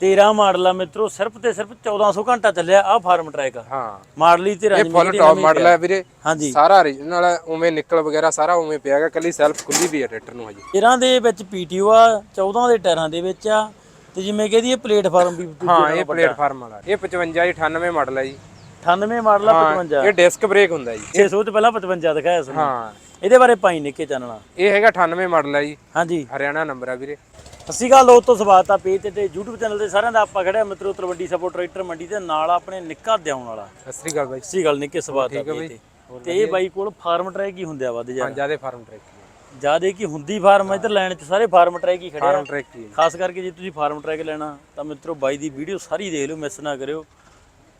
13 model ਆ ਮਿੱਤਰੋ ਸਿਰਫ ਤੇ ਸਿਰਫ 1400 ਘੰਟਾ ਚੱਲਿਆ ਆ ਫਾਰਮ ਟਰੈਕ ਹਾਂ। ਮਾਡਲ ਹੀ ਤੇ ਇਹ ਫੁੱਲ ਟੌਪ ਮਾਡਲ ਹੈ ਵੀਰੇ। ਹਾਂਜੀ। ਸਾਰਾ origignal ਹੈ ਉਵੇਂ ਨਿਕਲ ਵਗੈਰਾ ਸਾਰਾ ਉਵੇਂ ਪਿਆ ਹੈਗਾ ਕੱਲੀ ਸੈਲਫ ਖੁੱਲੀ ਵੀ ਹੈ ਟਰੈਕਟਰ ਨੂੰ ਹਜੇ। 13 ਦੇ ਵਿੱਚ ਪੀਟੀਓ ਆ 14 ਦੇ ਟਾਇਰਾਂ ਦੇ ਵਿੱਚ ਆ ਤੇ ਜਿਵੇਂ ਕਹਦੀ ਇਹ ਪਲੇਟਫਾਰਮ ਵੀ ਹਾਂ ਇਹ ਪਲੇਟਫਾਰਮ ਵਾਲਾ। ਇਹ 55 98 ਮਾਡਲ ਹੈ ਜੀ। 98 ਮਾਡਲ ਆ 55 ਇਹ ਡਿਸਕ ਬ੍ਰੇਕ ਹੁੰਦਾ ਜੀ। 600 ਤੋਂ ਪਹਿਲਾਂ 55 ਦਿਖਾਇਆ ਸੀ। ਹਾਂ। ਇਹਦੇ ਬਾਰੇ ਪਾਈ ਨਿੱਕੇ ਚਾਨਣਾ ਇਹ ਹੈਗਾ 98 ਮਾਡਲ ਹੈ ਜੀ। ਹਾਂਜੀ। ਹਰਿਆਣਾ ਨੰਬਰ ਹੈ ਵੀਰੇ। ਅਸੀਂ ਗੱਲ ਉਹ ਤੋਂ ਸਵਾਗਤ ਆ ਪੇਜ ਤੇ ਤੇ YouTube ਚੈਨਲ ਤੇ ਸਾਰਿਆਂ ਦਾ। ਆਪਾਂ ਖੜਿਆ ਮਿੱਤਰੋ ਤਲਵੰਡੀ ਸਪੋਰਟ ਟਰੈਕਟਰ ਮੰਡੀ ਦੇ ਨਾਲ ਆਪਣੇ ਨਿੱਕਾ ਦਿਆਉਣ ਵਾਲਾ। ਸਤਿ ਸ੍ਰੀ ਅਕਾਲ ਬਾਈ। ਅਸੀਂ ਗੱਲ ਨਿੱਕੇ ਸਵਾਗਤ ਆ ਪੇਜ ਤੇ। ਤੇ ਇਹ ਬਾਈ ਕੋਲ ਫਾਰਮ ਟਰੈਕ ਹੀ ਹੁੰਦੇ ਆ ਵੱਧ ਹਾਂ ਯਾਰ ਜਿਆਦੇ ਫਾਰਮ ਟਰੈਕ ਜਿਆਦੇ ਕੀ ਹੁੰਦੀ ਫਾਰਮ ਇੱਧਰ ਲੈਣ ਚ ਸਾਰੇ ਫਾਰਮ ਟਰੈਕ ਹੀ ਖੜੇ ਫਾਰਮ ਟਰੈਕ ਹੀ ਖਾਸ ਕਰਕੇ ਜੇ ਤੁਸੀਂ ਫਾਰਮ ਟਰੈਕ ਲੈਣਾ ਤਾਂ ਮਿੱਤਰੋ ਬਾਈ ਦੀ ਵੀਡੀਓ ਸਾਰੀ ਦੇਖ ਲਿਓ ਮਿਸ ਨਾ ਕਰਿਓ।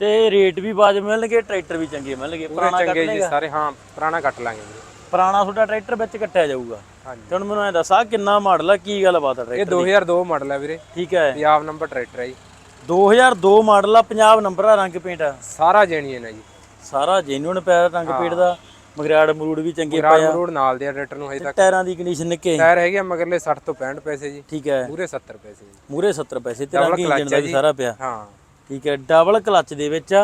ਤੇ ਰੇਟ ਵੀ ਬਾਜ ਮਿਲਣਗੇ ਟਰੈਕਟਰ ਵੀ ਚੰਗੇ ਮਿਲਣਗੇ। ਪੁਰਾਣਾ ਕੱਟ ਲੇਗਾ ਸਾਰੇ ਹਾਂ ਪੁਰਾਣਾ ਕੱਟ ਲਾਂਗੇ ਪੁਰਾਣਾ ਤੁਹਾਡਾ ਟਰੈਕਟਰ ਵਿੱਚ ਕੱਟਿਆ ਜਾਊਗਾ। ਹਾਂਜੀ। ਤੇ ਹੁਣ ਮੈਨੂੰ ਐ ਦੱਸ ਆ ਕਿੰਨਾ ਮਾਡਲ ਆ ਕੀ ਗੱਲ ਬਾਤ ਆ ਇਹ ਟਰੈਕਟਰ 2002 ਮਾਡਲ ਹੈ ਵੀਰੇ। ਠੀਕ ਹੈ ਪੰਜਾਬ ਨੰਬਰ ਟਰੈਕਟਰ ਹੈ ਜੀ। 2002 ਮਾਡਲ ਆ ਪੰਜਾਬ ਨੰਬਰ ਆ ਰੰਗ ਪੇਂਟ ਆ। ਸਾਰਾ ਜੈਨੀਅਨ ਹੈ ਜੀ। ਸਾਰਾ ਜੈਨੂਨ ਪਿਆ ਰੰਗ ਪੇਂਟ ਦਾ। ਮਗਰਾੜ ਮਰੂੜ ਵੀ ਚੰਗੇ ਰਾਜ ਰੋਡ ਨਾਲ ਦੇ ਟਰੈਕਟਰ ਨੂੰ ਹਜੇ ਤੱਕ। ਟਾਇਰਾਂ ਦੀ ਕੰਡੀਸ਼ਨ ਨਿੱਕੇ ਟਾਇਰ ਹੈਗੇ ਮਗਰਲੇ 60 ਤੋਂ 65 ਪੈਸੇ ਜੀ। ਠੀਕ ਹੈ ਪੂਰੇ 70 ਪੈਸੇ ਜੀ। ਮੂਰੇ 70 ਪੈਸੇ ਤੇ ਰੰਗ ਇੰਜਨ ਦਾ ਵੀ ਸਾਰਾ ਪਿਆ। ਹਾਂ। ਠੀਕ ਹੈ ਡਬਲ ਕਲੱਚ ਦੇ ਵਿੱਚ ਆ।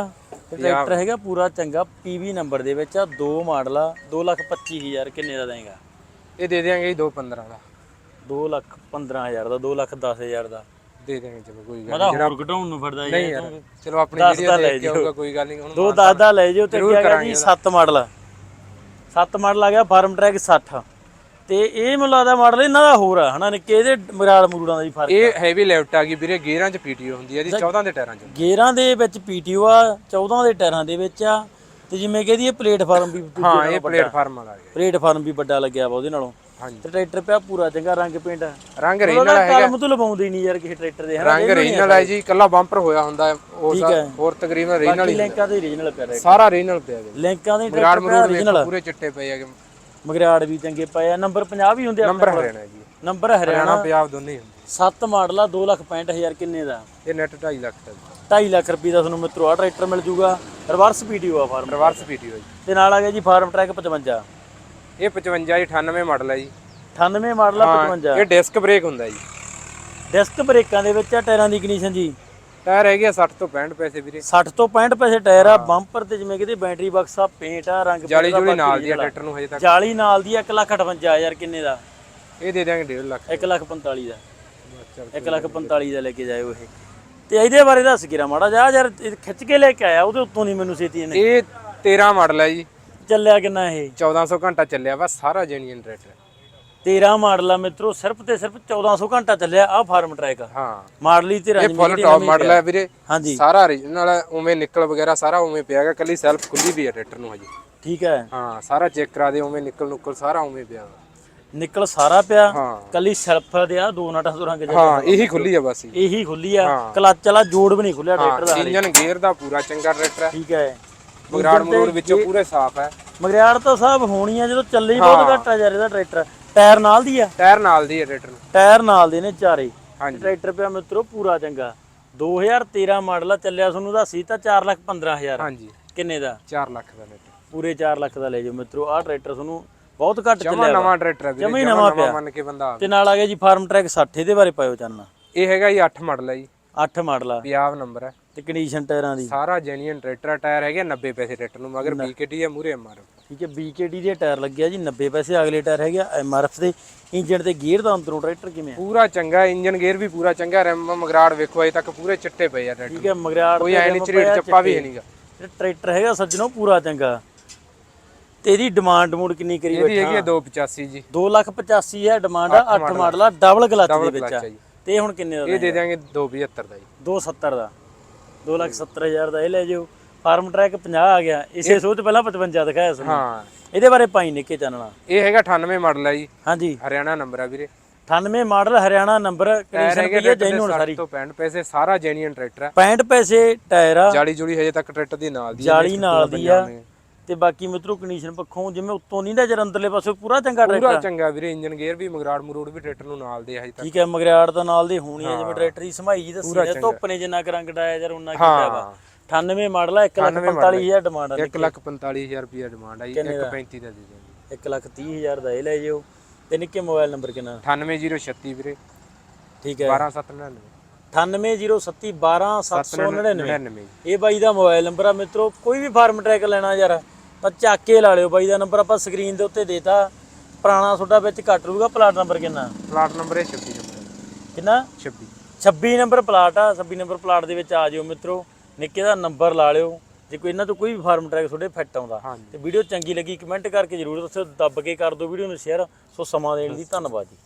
ਟਰੈਕਟਰ ਹੈਗਾ ਪੂਰਾ ਚੰਗਾ ਪੀਵੀ ਨੰਬਰ ਦੇ ਵਿੱਚ ਆ ਦੋ ਮਾਡਲ ਆ 225000 ਕਿੰਨੇ ਦਾ ਦੇਗਾ? ਇਹ ਦੇ ਦਿਆਂਗੇ ਜੀ 215 ਵਾਲਾ 215000 ਦਾ 210000 ਦਾ ਦੇ ਦਿਆਂਗੇ ਚਲੋ ਕੋਈ ਗੱਲ ਮੈਂ ਤਾਂ ਹੋਰ ਘਟਾਉਣ ਨੂੰ ਫਿਰਦਾ ਨਹੀਂ ਯਾਰ। ਚਲੋ ਆਪਣੀ ਵੀਡੀਓ ਦਾ ਲੈ ਦੇਖ ਕੇ ਆਊਗਾ ਕੋਈ ਗੱਲ ਨਹੀਂ ਹੁਣ ਦੋ ਦਸ ਦਾ ਲੈ ਜਿਓ ਤੇ ਹੈਗਾ ਜੀ 7 ਮਾਡਲ। 7 ਮਾਡਲ ਆ ਗਿਆ ਫਾਰਮ ਟਰੈਕ 60 ਤੇ ਇਹ ਮੈਨੂੰ ਲੱਗਦਾ ਮਾਡਲ ਇਹਨਾਂ ਦਾ ਹੋਰ ਆ ਹਨਾ ਨਿੱਕੇ ਇਹਦੇ ਮਰਾਲ ਮਰੂੜਾਂ ਦਾ ਵੀ ਫ਼ਰਕ ਇਹ ਹੈਵੀ ਲੈਫਟ ਆ ਗਈ ਵੀਰੇ ਗੇਅਰਾਂ 'ਚ ਪੀਟੀਓ ਹੁੰਦੀ ਹੈ ਜੀ 14 ਦੇ ਟਾਇਰਾਂ 'ਚ। ਗੇਅਰਾਂ ਦੇ ਵਿੱਚ ਪੀਟੀਓ ਆ 14 ਦੇ ਟਾਇਰਾਂ ਦੇ ਵਿੱਚ ਆ ਤੇ ਜਿਵੇਂ ਕਹਦੀ ਇਹ ਪਲੇਟਫਾਰਮ ਵੀ ਹਾਂ ਇਹ ਪਲੇਟਫਾਰਮ ਵਾਲਾ ਹੈ ਪਲੇਟਫਾਰਮ ਵੀ ਵੱਡਾ ਲੱਗਿਆ ਵਾ ਉਹਦੇ ਨਾਲੋਂ। ਹਾਂਜੀ। ਤੇ ਟਰੈਕਟਰ ਪਿਆ ਪੂਰਾ ਚੰਗਾ ਰੰਗ ਪੇਂਟ ਰੰਗ ਉਹਦਾ ਰੀਨਲ ਹੈ ਕਲਮ ਤੋਂ ਲਵਾਉਂਦੇ ਨਹੀਂ ਯਾਰ ਕਿਸੇ ਟਰੈਕਟਰ ਦੇ ਹਨਾ ਰੰਗ ਰੀਨਲ ਹੈ ਜੀ ਕੱਲਾ ਬੰਪਰ ਹੋਇਆ ਹੁੰਦਾ ਹੈ ਹੈ। ਹੋਰ ਤਕਰੀਬਨ ਰੀਨਲ ਬਾਕੀ ਹੀ ਲਿੰਕਾਂ ਦੇ ਰੀਜਨਲ ਪਿਆ ਸਾਰਾ ਰੀਨਲ ਪਿਆ ਜੀ। ਲਿੰਕਾਂ ਦੇ ਟਰੈਕਟਰ ਪਿਆ ਪੂਰੇ ਚਿੱਟੇ ਪਏ ਹੈਗੇ। ਮਗਰਾੜ ਵੀ ਚੰਗੇ ਪਏ ਆ। ਨੰਬਰ 50 ਵੀ ਹੁੰਦੇ ਆ ਨੰਬਰ ਹਰਿਆਣਾ ਜੀ। ਨੰਬਰ ਹਰਿਆਣਾ ਹਰਿਆਣਾ। ਪੰਜਾਬ ਦੋਨੇ ਹੀ ਹੁੰਦੇ। 7 ਮਾਡਲ ਆ 265000 ਕਿੰਨੇ ਦਾ? ਇਹ ਨੈਟ 2.5 ਲੱਖ ਦਾ 2.5 ਲੱਖ ਰੁਪਏ ਦਾ ਤੁਹਾਨੂੰ ਮਿੱਤਰੋ ਆ ਟਰੈਕਟਰ ਮਿਲ ਜੂਗਾ। ਰਿਵਰਸ ਪੀਟੀਓ ਆ ਫਾਰਮ। ਰਿਵਰਸ ਪੀਟੀਓ ਜੀ। ਤੇ ਨਾਲ ਆ ਗਿਆ ਜੀ ਫਾਰਮ ਟਰੈਕ 55 ਇਹ 55 ਜੀ 98 ਮਾਡਲ ਹੈ ਜੀ। 98 ਮਾਡਲ ਆ 55 ਇਹ ਡਿਸਕ ਬ੍ਰੇਕ ਹੁੰਦਾ ਜੀ। ਡਿਸਕ ਬ੍ਰੇਕਾਂ ਦੇ ਵਿੱਚ ਆ ਟਾਇਰਾਂ ਦੀ ਕੰਡੀਸ਼ਨ ਜੀ। ਟਾਇਰ ਹੈਗੇ ਆ 60 ਤੋਂ 65 ਪੈਸੇ ਵੀਰੇ। 60 ਤੋਂ 65 ਪੈਸੇ ਟਾਇਰ ਆ ਬੰਪਰ ਤੇ ਜਿਵੇਂ ਕਿਤੇ ਬੈਟਰੀ ਬਾਕਸ ਆ ਪੇਂਟ ਆ ਰੰਗ ਜਾਲੀ ਜੁਲੀ ਨਾਲ ਦੀ ਆ ਟਰੈਕਟਰ ਨੂੰ ਹਜੇ ਤੱਕ। ਜਾਲੀ ਨਾਲ ਦੀ 1,58,000 ਕਿੰਨੇ ਦਾ? ਇਹ ਦੇ ਦਿਆਂਗੇ 1.5 ਲੱਖ। 1,45 ਦਾ। ਚੱਲ 1,45 ਦਾ ਲੈ ਕੇ ਜਾਇਓ ਇਹ। ਤੇ ਇਹਦੇ ਬਾਰੇ ਦੱਸ ਕਿਰਾ ਮਾੜਾ ਜਾ ਯਾਰ ਇਹ ਖਿੱਚ ਕੇ ਲੈ ਕੇ ਆਇਆ ਉਹਦੇ ਉੱਤੋਂ ਨਹੀਂ ਮੈਨੂੰ ਛੇਤੀ ਇਹਨੇ। ਇਹ 13 ਮਾਡਲ ਹੈ ਜੀ। ਚੱਲਿਆ ਕਿੰਨਾ ਇਹ? 1400 ਘੰਟਾ ਚੱਲਿਆ ਵਾ ਸਾਰਾ ਜੈਨੀਅਨ ਟਰੈਕਟਰ 13 ਮਾਡਲ ਆ ਮਿੱਤਰੋ ਸਿਰਫ ਤੇ ਸਿਰਫ 1400 ਘੰਟਾ ਚੱਲਿਆ ਆ ਫਾਰਮ ਟਰੈਕ ਹਾਂ। ਮਾਡਲ ਹੀ ਤੇ ਇਹ ਫੁੱਲ ਟੌਪ ਮਾਡਲ ਹੈ ਵੀਰੇ। ਹਾਂਜੀ। ਸਾਰਾ origignal ਹੈ ਉਵੇਂ ਨਿਕਲ ਵਗੈਰਾ ਸਾਰਾ ਉਵੇਂ ਪਿਆ ਹੈਗਾ ਕੱਲੀ ਸੈਲਫ ਖੁੱਲੀ ਵੀ ਹੈ ਟਰੈਕਟਰ ਨੂੰ ਹਜੇ। ਠੀਕ ਹੈ। ਹਾਂ ਸਾਰਾ ਚੈੱਕ ਕਰਾ ਦੇ ਉਵੇਂ ਨਿਕਲ ਨੁਕਲ ਸਾਰਾ ਉਵੇਂ ਪਿਆ। ਨਿਕਲ ਸਾਰਾ ਪਿਆ ਕੱਲੀ ਸੈਲਫ ਦੇ ਆ ਦੋ ਨਟਾਂ ਤੋਂ ਰੰਗ ਜਾ ਹਾਂ ਇਹੀ ਖੁੱਲੀ ਆ ਬਸ ਇਹੀ। ਖੁੱਲੀ ਆ ਕਲੱਚ ਵਾਲਾ ਜੋੜ ਵੀ ਨਹੀਂ ਖੁੱਲਿਆ ਟਰੈਕਟਰ ਦਾ ਇੰਜਨ ਗੇਅਰ ਦਾ ਪੂਰਾ ਚੰਗਾ ਟਰੈਕਟਰ ਹੈ ਠੀਕ ਹੈ। ਮਗਰਾੜ ਮਰੂੜ ਵਿੱਚੋਂ ਪੂਰੇ ਸਾਫ਼ ਹੈ ਮਗਰਿਆੜ ਤਾਂ ਸਾਹਿਬ ਹੋਣੀ ਆ ਜਦੋਂ ਚੱਲੇ ਹੀ ਬਹੁਤ ਘੱਟ ਆ ਯਾਰ ਇਹਦਾ ਟਰੈਕਟਰ ਟਾਇਰ ਨਾਲ ਦੀ ਆ? ਟਾਇਰ ਨਾਲ ਦੀ ਹੈ ਟਰੈਕਟਰ ਨੂੰ ਟਾਇਰ ਨਾਲ ਦੇ ਨੇ ਚਾਰੇ। ਹਾਂਜੀ। ਟਰੈਕਟਰ ਪਿਆ ਮਿੱਤਰੋ ਪੂਰਾ ਚੰਗਾ। 2013 ਮਾਡਲ ਆ ਚੱਲਿਆ ਤੁਹਾਨੂੰ ਦਾ ਸੀ ਤਾਂ 415000 ਹਾਂਜੀ। ਕਿੰਨੇ ਦਾ? 4 ਲੱਖ ਦਾ ਟਰੈਕਟਰ ਪੂਰੇ 4 ਲੱਖ ਦਾ ਲੈ ਜਾਓ ਮਿੱਤਰੋ। ਆਹ ਟਰੈਕਟਰ ਤੁਹਾਨੂੰ ਬਹੁਤ ਘੱਟ ਜਮਾ ਚੱਲਿਆ ਵਾ। ਨਵਾਂ ਟਰੈਕਟਰ ਹੈ ਵੀਰੇ ਜਮਾਂ ਹੀ ਜਮਾਂ ਨਵਾਂ ਨਵਾਂ ਪਿਆ। ਮੰਨ ਕੇ ਬੰਦਾ ਆਵੇ। ਤੇ ਨਾਲ ਆ ਗਿਆ ਜੀ ਫਾਰਮ ਟਰੈਕ 60 ਇਹਦੇ ਬਾਰੇ ਪਾਇਓ ਚਾਨਣਾ। ਇਹ ਹੈਗਾ ਜੀ 8 ਮਾਡਲ ਹੈ ਜੀ। 8 ਮਾਡਲ ਆ। ਪੰਜਾਬ ਨੰਬਰ ਹੈ। ਤੇ ਕੰਡੀਸ਼ਨ ਟਾਇਰਾਂ ਦੀ। ਸਾਰਾ ਜੈਨੂਇਨ ਟਰੈਕਟਰ ਟਾਇਰ ਹੈਗੇ 90 ਪੈਸੇ ਟਰੈਕਟਰ ਨੂੰ ਮਗਰ BKT ਹੈ ਮੂਰੇ ਐਮਆਰਐਫ ਠੀਕ ਹੈ BKT ਦੇ ਟਾਇਰ ਲੱਗਿਆ ਜੀ 90 ਪੈਸੇ ਅਗਲੇ ਟਾਇਰ ਹੈਗੇ ਐਮਆਰਐਫ ਦੇ। ਇੰਜਨ ਤੇ ਗੀਅਰ ਦਾ ਅੰਦਰੋਂ ਟਰੈਕਟਰ ਕਿਵੇਂ ਆ? ਪੂਰਾ ਚੰਗਾ ਇੰਜਨ ਗੇਅਰ ਵੀ ਪੂਰਾ ਚੰਗਾ ਰੈਮ ਮਗਰਾੜ ਵੇਖੋ ਅਜੇ ਤੱਕ ਪੂਰੇ ਚਿੱਟੇ ਪਏ ਆ ਟਰੈਕਟਰ ਠੀਕ ਹੈ ਮਗਰਾੜ ਕੋਈ ਐ ਨਹੀਂ ਚੱਪਾ ਵੀ ਨਹੀਂਗਾ ਟਰੈਕਟਰ ਹੈਗਾ ਸੱਜਣੋ ਪੂਰਾ ਚੰਗਾ। ਤੇ ਇਹਦੀ ਡਿਮਾਂਡ ਮੂਡ ਕਿੰਨੀ ਕਰੀ ਇਹਦੀ ਹੈਗੀ ਹੈ 285 ਜੀ। 2 ਲੱਖ 85 ਹੈ ਡਿਮਾਂਡ ਆ 8 ਮਾਡਲ ਆ। ਡਬਲ ਕਲਚ ਦੇ ਵਿੱਚ ਆ। ਤੇ ਇਹ ਹੁਣ ਕਿੰਨੇ ਦਾ ਇਹ ਦੇ ਦਿਆਂਗੇ 275 ਦਾ ਜੀ। 270 ਦਾ। 2 ਲੱਖ 70 ਹਜ਼ਾਰ ਦਾ ਇਹ ਲੈ ਜਿਓ ਫਾਰਮ ਟਰੈਕ 50 ਆ ਗਿਆ। ਇਸੇ ਸੋਚ ਪਹਿਲਾਂ 55 ਦਿਖਾਇਆ ਸੀ ਹਾਂ। ਇਹਦੇ ਬਾਰੇ ਪਾਈ ਨਿੱਕੇ ਚਾਨਣਾ ਇਹ ਹੈਗਾ 98 ਮਾਡਲ ਹੈ ਜੀ। ਹਾਂਜੀ। ਹਰਿਆਣਾ ਨੰਬਰ ਹੈ ਵੀਰੇ। 98 ਮਾਡਲ ਹਰਿਆਣਾ ਨੰਬਰ ਕੰਡੀਸ਼ਨ ਕੀ ਹੈ ਜੈਨੂਨ ਸਾਰੀ। 60 ਤੋਂ 65 ਪੈਸੇ ਸਾਰਾ ਜੈਨੂਇਨ ਟਰੈਕਟਰ ਹੈ 65 ਪੈਸੇ ਟਾਇਰ ਆ। ਹਜੇ ਤੱਕ ਟਰੈਕਟਰ ਦੀ ਨਾਲ ਦੀ ਹੈ, ਜਾਲੀ ਦੇਖ ਨਾਲ ਕਿੰਨਾ ਦੀ ਆ। ਤੇ ਬਾਕੀ ਮਿੱਤਰੋ ਕੰਡੀਸ਼ਨ ਪੱਖੋਂ ਜਿਵੇਂ ਉੱਤੋਂ ਨਹੀਂ ਦਾ ਜਰ ਅੰਦਰਲੇ ਪਾਸੇ ਪੂਰਾ ਚੰਗਾ ਪੂਰਾ ਟਰੈਕਟਰ ਚੰਗਾ ਵੀਰੇ ਇੰਜਨ ਗੇਅਰ ਵੀ ਮਗਰਾੜ ਮਰੂੜ ਵੀ ਟਰੈਕਟਰ ਨੂੰ ਨਾਲ ਦੇ ਹਜੇ ਤੱਕ। ਠੀਕ ਹੈ ਮਗਰਿਆੜ ਦਾ ਨਾਲ ਦੇ ਹੋਣੀ ਹੈ ਜਿਵੇਂ ਟਰੈਕਟਰ ਦੀ ਸਮਾਈ ਜੀ ਦੱਸੀ ਹੈ ਧੁੱਪ ਨੇ ਜਿੰਨਾ ਕੁ ਰੰਗ ਡਾਇਆ ਯਾਰ ਉਹਨਾਂ ਕੀਤਾ ਵਾ। 98 ਮਾਡਲ ਆ 145000 ਡਿਮਾਂਡ ਆ। 145000 ਰੁਪਏ ਡਿਮਾਂਡ ਆਈ 135 ਦਾ? ਦੇ ਦਿਆਂਗੇ 130000 ਦਾ ਇਹ ਲੈ ਜਿਓ। ਤੇ ਨਿੱਕੇ ਮੋਬਾਈਲ ਨੰਬਰ ਕਿੰਨਾ? 98036 ਵੀਰੇ। ਠੀਕ ਹੈ। 12799 9807127799 99 ਇਹ ਬਾਈ ਦਾ ਮੋਬਾਈਲ ਨੰਬਰ ਆ ਮਿੱਤਰੋ ਕੋਈ ਵੀ ਫਾਰਮ ਟਰੈਕ ਲੈਣਾ ਯਾਰ। ਤਾਂ ਚੱਕ ਕੇ ਲਾ ਲਿਓ ਬਾਈ ਦਾ ਨੰਬਰ ਆਪਾਂ ਸਕਰੀਨ ਦੇ ਉੱਤੇ ਦੇਤਾ। ਪੁਰਾਣਾ ਤੁਹਾਡਾ ਵਿੱਚ ਕੱਟ ਲੂਗਾ ਪਲਾਟ ਨੰਬਰ ਕਿੰਨਾ? ਪਲਾਟ ਨੰਬਰ ਹੈ 26 ਨੰਬਰ। ਕਿੰਨਾ? 26 26 ਨੰਬਰ ਪਲਾਟ ਆ 26 ਨੰਬਰ ਪਲਾਟ ਦੇ ਵਿੱਚ ਆ ਜਿਓ ਮਿੱਤਰੋ। ਨਿੱਕੇ ਦਾ ਨੰਬਰ ਲਾ ਲਿਓ। ਜੇ ਕੋਈ ਇਹਨਾਂ ਤੋਂ ਕੋਈ ਵੀ ਫਾਰਮ ਟਰੈਕ ਤੁਹਾਡੇ ਫਿੱਟ ਆਉਂਦਾ। ਤੇ ਵੀਡੀਓ ਚੰਗੀ ਲੱਗੀ ਕਮੈਂਟ ਕਰਕੇ ਜਰੂਰ ਦੱਸਿਓ ਦੱਬ ਕੇ ਕਰ ਦਿਓ ਵੀਡੀਓ ਨੂੰ ਸ਼ੇਅਰ ਸੋ ਸਮਾਂ ਦੇਣ ਲਈ ਧੰਨਵਾਦ ਜੀ।